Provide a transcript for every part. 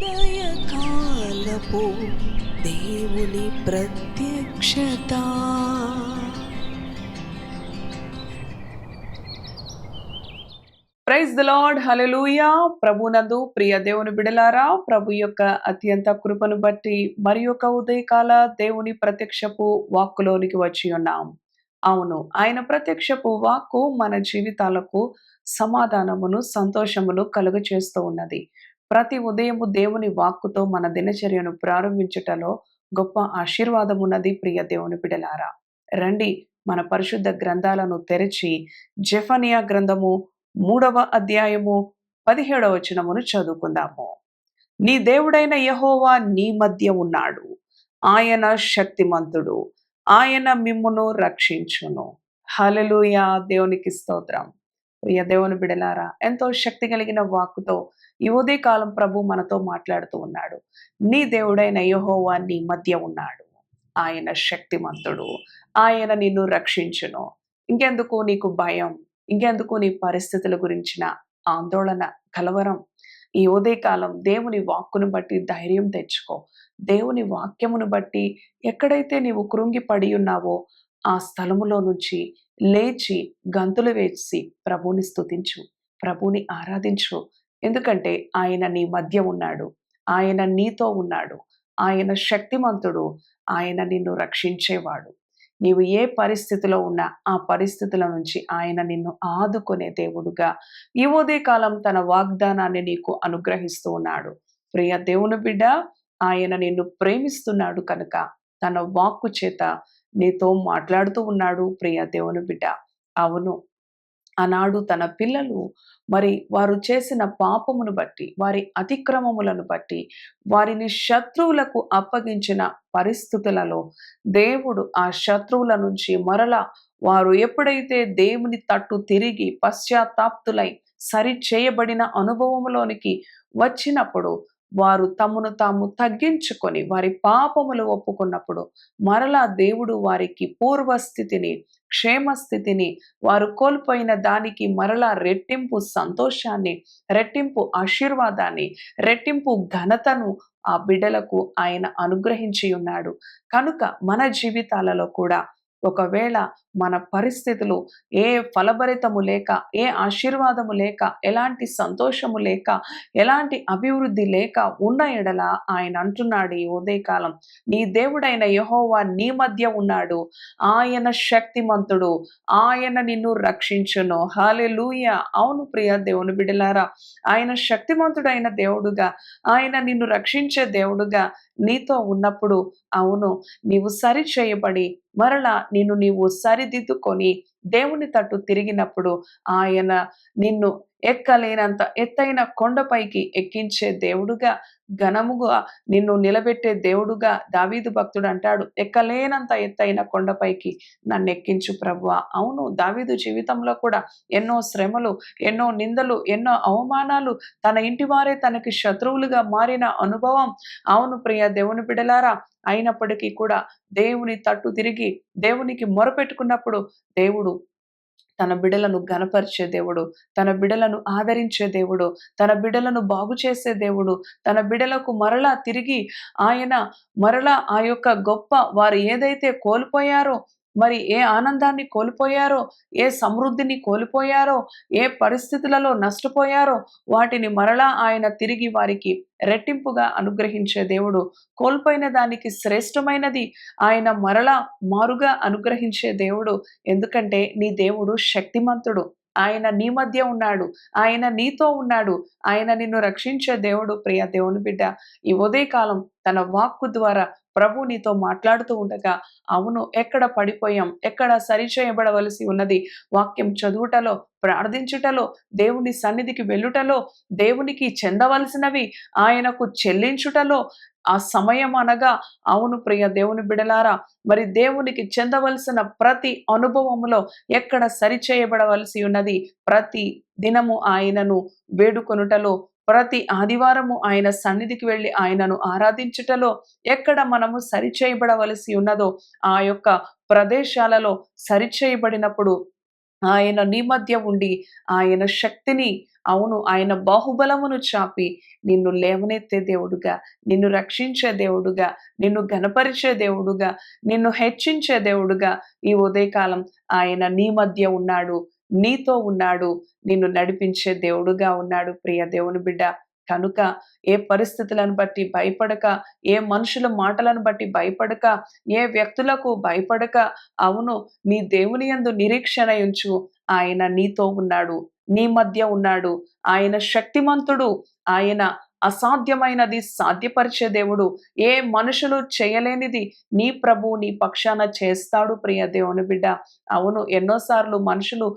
ఉదయకాలపు దేవుని ప్రత్యక్షత. ప్రైజ్ ద లార్డ్ హలెలూయా ప్రభునందు ప్రియ దేవుని బిడలారా ప్రభు యొక్క అత్యంత కృపను బట్టి మరి యొక్క ఉదయకాల దేవుని ప్రత్యక్షపు వాక్కులోనికి వచ్చి ఉన్నాం. అవును ఆయన ప్రత్యక్షపు వాక్కు మన జీవితాలకు సమాధానమును సంతోషమును కలుగ చేస్తూ ఉన్నది. ప్రతి ఉదయము దేవుని వాక్కుతో మన దినచర్యను ప్రారంభించుటలో గొప్ప ఆశీర్వాదం ఉన్నది ప్రియ దేవుని బిడలారా. రండి మన పరిశుద్ధ గ్రంథాలను తెరిచి జెఫనియా గ్రంథము మూడవ అధ్యాయము పదిహేడవ వచనమును చదువుకుందాము. నీ దేవుడైన యహోవా నీ మధ్య ఉన్నాడు. ఆయన శక్తిమంతుడు. ఆయన మిమ్మును రక్షించును. హలలుయా దేవునికి స్తోత్రం. ప్రియ దేవుని బిడలారా ఎంతో శక్తి కలిగిన వాక్కుతో ఈ ఉదయకాలం ప్రభు మనతో మాట్లాడుతూ ఉన్నాడు. నీ దేవుడైన యహోవా నీ మధ్య ఉన్నాడు. ఆయన శక్తిమంతుడు. ఆయన నిన్ను రక్షించును. ఇంకెందుకు నీకు భయం? ఇంకెందుకు నీ పరిస్థితుల గురించిన ఆందోళన కలవరం? ఈ ఉదయకాలం దేవుని వాక్కును బట్టి ధైర్యం తెచ్చుకో. దేవుని వాక్యమును బట్టి ఎక్కడైతే నీవు కృంగి పడి ఉన్నావో ఆ స్థలములో నుంచి లేచి గంతులు వేసి ప్రభుని స్థుతించు ప్రభుని ఆరాధించు. ఎందుకంటే ఆయన నీ మధ్య ఉన్నాడు. ఆయన నీతో ఉన్నాడు. ఆయన శక్తిమంతుడు. ఆయన నిన్ను రక్షించేవాడు. నీవు ఏ పరిస్థితిలో ఉన్నా ఆ పరిస్థితుల నుంచి ఆయన నిన్ను ఆదుకునే దేవుడుగా. ఈ ఉదయకాలం తన వాగ్దానాన్ని నీకు అనుగ్రహిస్తూ ఉన్నాడు. ప్రియ దేవుని బిడ్డ ఆయన నిన్ను ప్రేమిస్తున్నాడు కనుక తన వాక్కు చేత నీతో మాట్లాడుతూ ఉన్నాడు ప్రియ దేవుని బిడ్డ. అవును. ఆనాడు తన పిల్లలు మరి వారు చేసిన పాపమును బట్టి వారి అతిక్రమములను బట్టి వారిని శత్రువులకు అప్పగించిన పరిస్థితులలో దేవుడు ఆ శత్రువుల నుంచి మరలా వారు ఎప్పుడైతే దేవుని తట్టు తిరిగి పశ్చాత్తాప్తులై సరి చేయబడిన అనుభవంలోనికి వచ్చినప్పుడు వారు తమను తాము తగ్గించుకొని వారి పాపములు ఒప్పుకున్నప్పుడు మరలా దేవుడు వారికి పూర్వస్థితిని క్షేమస్థితిని వారు కోల్పోయిన దానికి మరలా రెట్టింపు సంతోషాన్ని రెట్టింపు ఆశీర్వాదాన్ని రెట్టింపు ఘనతను ఆ బిడ్డలకు ఆయన అనుగ్రహించి ఉన్నాడు. కనుక మన జీవితాలలో కూడా ఒకవేళ మన పరిస్థితులు ఏ ఫలభరితము లేక ఏ ఆశీర్వాదము లేక ఎలాంటి సంతోషము లేక ఎలాంటి అభివృద్ధి లేక ఉన్న ఎడల ఆయన అంటున్నాడు ఈ ఉదయకాలం. నీ దేవుడైన యహోవా నీ మధ్య ఉన్నాడు. ఆయన శక్తిమంతుడు. ఆయన నిన్ను రక్షించును. హాలెలూయ అవును ప్రియ దేవుని బిడలారా ఆయన శక్తిమంతుడైన దేవుడుగా ఆయన నిన్ను రక్షించే దేవుడుగా నీతో ఉన్నప్పుడు అవును నీవు సరి చేయబడి మరలా నిన్ను నీవు సరిదిద్దుకొని దేవుని తట్టు తిరిగినప్పుడు ఆయన నిన్ను ఎక్కలేనంత ఎత్తైన కొండపైకి ఎక్కించే దేవుడుగా ఘనముగా నిన్ను నిలబెట్టే దేవుడుగా దావీదు భక్తుడు అంటాడు. ఎక్కలేనంత ఎత్తైన కొండపైకి నన్ను ఎక్కించు ప్రభువా. అవును దావీదు జీవితంలో కూడా ఎన్నో శ్రమలు ఎన్నో నిందలు ఎన్నో అవమానాలు తన ఇంటి వారే తనకి శత్రువులుగా మారిన అనుభవం. అవును ప్రియ దేవుని బిడలారా అయినప్పటికీ కూడా దేవుని తట్టు తిరిగి దేవునికి మొరపెట్టుకున్నప్పుడు దేవుడు తన బిడలను గనపరిచే దేవుడు తన బిడలను ఆదరించే దేవుడు తన బిడలను బాగు చేసే దేవుడు తన బిడలకు మరలా తిరిగి ఆయన మరలా ఆ యొక్క గొప్ప వారు ఏదైతే కోల్పోయారో మరి ఏ ఆనందాన్ని కోల్పోయారో ఏ సమృద్ధిని కోల్పోయారో ఏ పరిస్థితులలో నష్టపోయారో వాటిని మరలా ఆయన తిరిగి వారికి రెట్టింపుగా అనుగ్రహించే దేవుడు. కోల్పోయిన దానికి శ్రేష్టమైనది ఆయన మరలా మారుగా అనుగ్రహించే దేవుడు. ఎందుకంటే నీ దేవుడు శక్తిమంతుడు. ఆయన నీ మధ్య ఉన్నాడు. ఆయన నీతో ఉన్నాడు. ఆయన నిన్ను రక్షించే దేవుడు ప్రియ దేవుని బిడ్డ. ఈ ఉదయకాలం తన వాక్కు ద్వారా ప్రభు నీతో మాట్లాడుతూ ఉండగా అవును ఎక్కడ పడిపోయాం? ఎక్కడ సరిచేయబడవలసి ఉన్నది? వాక్యం చదువుటలో ప్రార్థించుటలో దేవుని సన్నిధికి వెళ్ళుటలో దేవునికి చెందవలసినవి ఆయనకు చెల్లించుటలో ఆ సమయం అనగా అవును ప్రియ దేవుని బిడలారా మరి దేవునికి చెందవలసిన ప్రతి అనుభవములో ఎక్కడ సరిచేయబడవలసి ఉన్నది? ప్రతి దినము ఆయనను వేడుకొనుటలో ప్రతి ఆదివారము ఆయన సన్నిధికి వెళ్ళి ఆయనను ఆరాధించుటలో ఎక్కడ మనము సరిచేయబడవలసి ఉన్నదో ఆ యొక్క ప్రదేశాలలో సరిచేయబడినప్పుడు ఆయన నీ మధ్య ఉండి ఆయన శక్తిని అవును ఆయన బాహుబలమును చాపి నిన్ను లేవనెత్తే దేవుడుగా నిన్ను రక్షించే దేవుడుగా నిన్ను గనపరిచే దేవుడుగా నిన్ను హెచ్చించే దేవుడుగా ఈ ఉదయకాలం ఆయన నీ మధ్య ఉన్నాడు. నీతో ఉన్నాడు నిన్ను నడిపించే దేవుడుగా ఉన్నాడు ప్రియ దేవుని బిడ్డ. కనుక ఏ పరిస్థితులను బట్టి భయపడక ఏ మనుషుల మాటలను బట్టి భయపడక ఏ వ్యక్తులకు భయపడక అవును నీ దేవుని యందు నిరీక్షణ ఉంచు ఆయన నీతో ఉన్నాడు నీ మధ్య ఉన్నాడు. ఆయన శక్తిమంతుడు. ఆయన అసాధ్యమైనది సాధ్యపరిచే దేవుడు. ఏ మనుషులు చేయలేనిది నీ ప్రభు నీ పక్షాన చేస్తాడు ప్రియ దేవుని బిడ్డ. అవును ఎన్నోసార్లు మనుషులు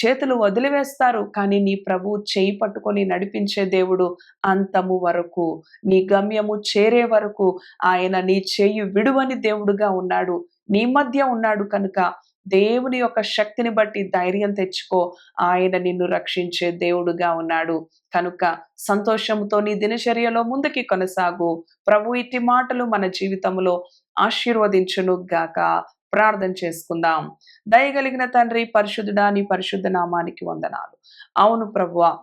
చేతులు వదిలివేస్తారు కానీ నీ ప్రభు చేయి పట్టుకొని నడిపించే దేవుడు అంతము వరకు నీ గమ్యము చేరే వరకు ఆయన నీ చేయి విడువని దేవుడుగా ఉన్నాడు. నీ మధ్య ఉన్నాడు కనుక దేవుని యొక్క శక్తిని బట్టి ధైర్యం తెచ్చుకో. ఆయన నిన్ను రక్షించే దేవుడుగా ఉన్నాడు. కనుక సంతోషంతో నీ దినచర్యలో ముందుకి కొనసాగు. ప్రభు ఇట్టి మాటలు మన జీవితంలో ఆశీర్వదించును గాక. ప్రార్థన చేసుకుందాం. దయగలిగిన తండ్రి పరిశుద్ధుడా నీ పరిశుద్ధ నామానికి వందనాలు. అవును ప్రభువా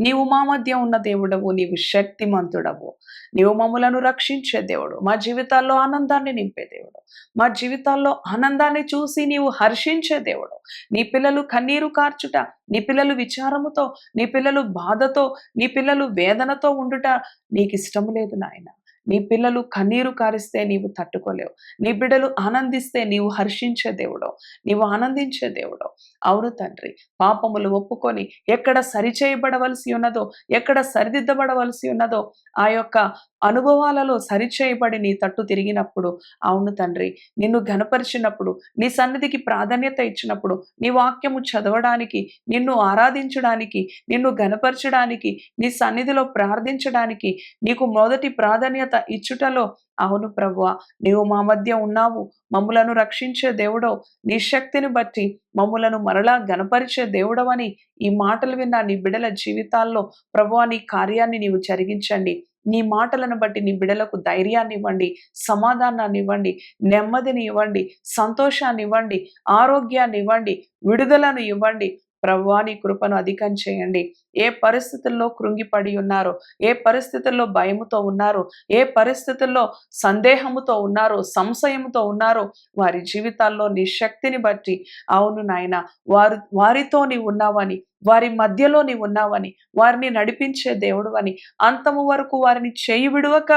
నీవు మా మధ్య ఉన్న దేవుడవు నీవు శక్తిమంతుడవు. నీవు మమ్మలను రక్షించే దేవుడు. మా జీవితాల్లో ఆనందాన్ని నింపే దేవుడు. మా జీవితాల్లో ఆనందాన్ని చూసి నీవు హర్షించే దేవుడు. నీ పిల్లలు కన్నీరు కార్చుట నీ పిల్లలు విచారముతో నీ పిల్లలు బాధతో నీ పిల్లలు వేదనతో ఉండుట నీకు ఇష్టం లేదు నాయన. నీ పిల్లలు కన్నీరు కారిస్తే నీవు తట్టుకోలేవు. నీ బిడ్డలు ఆనందిస్తే నీవు హర్షించే దేవుడో నీవు ఆనందించే దేవుడో అవును తండ్రి పాపములు ఒప్పుకొని ఎక్కడ సరిచేయబడవలసి ఉన్నదో ఎక్కడ సరిదిద్దబడవలసి ఉన్నదో ఆ యొక్క అనుభవాలలో సరిచేయబడి నీ తట్టు తిరిగినప్పుడు అవును తండ్రి నిన్ను ఘనపరిచినప్పుడు నీ సన్నిధికి ప్రాధాన్యత ఇచ్చినప్పుడు నీ వాక్యము చదవడానికి నిన్ను ఆరాధించడానికి నిన్ను ఘనపరచడానికి నీ సన్నిధిలో ప్రార్థించడానికి నీకు మొదటి ప్రాధాన్యత ఇచ్చుటలో అవును ప్రభువ నీవు మా మధ్య ఉన్నావు. మమ్ములను రక్షించే దేవుడో నీ శక్తిని బట్టి మమ్ములను మరలా గనపరిచే దేవుడవని ఈ మాటలు విన్న నీ బిడల జీవితాల్లో ప్రభువా నీ కార్యాన్ని నీవు జరిగించండి. నీ మాటలను బట్టి నీ బిడలకు ధైర్యాన్ని ఇవ్వండి సమాధానాన్ని ఇవ్వండి నెమ్మదిని ఇవ్వండి సంతోషాన్ని ఇవ్వండి ఆరోగ్యాన్ని ఇవ్వండి విడుదలను ఇవ్వండి ప్రభువా నీ కృపను అధికం చేయండి. ఏ పరిస్థితుల్లో కృంగిపడి ఉన్నారో ఏ పరిస్థితుల్లో భయముతో ఉన్నారో ఏ పరిస్థితుల్లో సందేహముతో ఉన్నారో సంశయముతో ఉన్నారో వారి జీవితాల్లో నీ శక్తిని బట్టి అవును నాయన వారు వారితో నీ ఉన్నావని వారి మధ్యలో నీ ఉన్నావని వారిని నడిపించే దేవుడు అని అంతము వరకు వారిని చేయి విడవక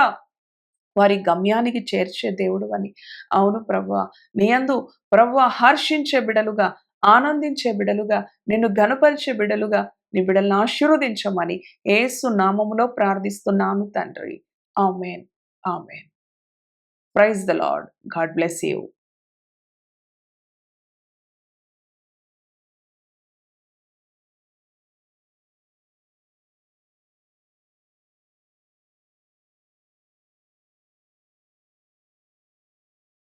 వారి గమ్యానికి చేర్చే దేవుడు అని. అవును ప్రభు నీ అందు ప్రభు హర్షించే బిడలుగా ఆనందించే బిడలుగా నిన్ను ఘనపరిచే బిడలుగా నీ బిడలను ఆశీర్వదించమని ఏసు నామములో ప్రార్థిస్తున్నాను తండ్రి. Amen. Amen. Praise the Lord God bless you.